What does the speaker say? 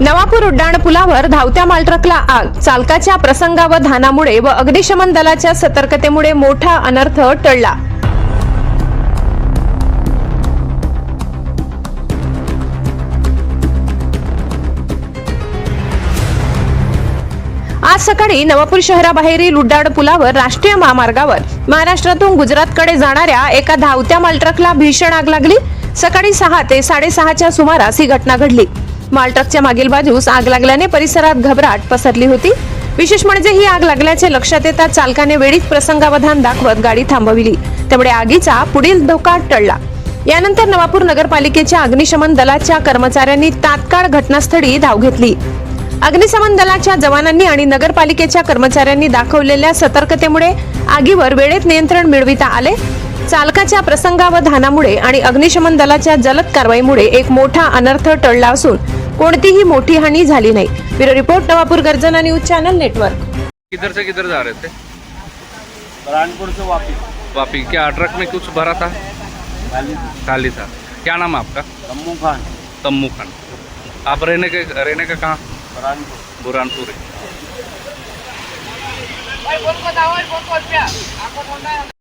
नवापूर उड्डाण पुलावर धावत्या मालट्रकला आग. चालकाच्या प्रसंगावधानामुळे व अग्निशमन दलाच्या सतर्कतेमुळे मोठा अनर्थ टळला. आज सकाळी नवापूर शहराबाहेरील उड्डाण पुलावर राष्ट्रीय महामार्गावर महाराष्ट्रातून गुजरातकडे जाणाऱ्या एका धावत्या मालट्रकला भीषण आग लागली. सकाळी सहा ते साडेसहाच्या सुमारास ही घटना घडली. मालट्रकच्या मागील बाजूस आग लागल्याने परिसरात घबराट पसरली होती. विशेष म्हणजे ही आग लागल्याचे लक्षात येताच चालकाने वेळीच प्रसंगावधान दाखवत गाडी थांबविली. त्यामुळे आगीचा पुढील धोका टळला. यानंतर नवापूर नगरपालिकेच्या अग्निशमन दलाच्या कर्मचाऱ्यांनी तात्काळ घटनास्थळी धाव घेतली. अग्निशमन दलाच्या जवानांनी आणि नगरपालिकेच्या कर्मचाऱ्यांनी दाखवलेल्या सतर्कतेमुळे आगीवर वेळेत नियंत्रण मिळविता आले. चालकाच्या प्रसंगावधानामुळे आणि अग्निशमन दलाच्या जलद कारवाईमुळे एक मोठा अनर्थ टळला असून कोणतीही मोठी हानी झाली नाही. ब्युरो रिपोर्ट नवापूर गर्जना न्यूज चॅनल नेटवर्क. किधर से किधर जा रहे थे? बुरहानपुर से वापस वापी. क्या ट्रक में कुछ भरा था? खाली खाली था. क्या नाम है आपका? जम्मू खान. तम्मू खान. आप रहने के रहने का कहाँ? बुरहानपुर. बुरहानपुर है।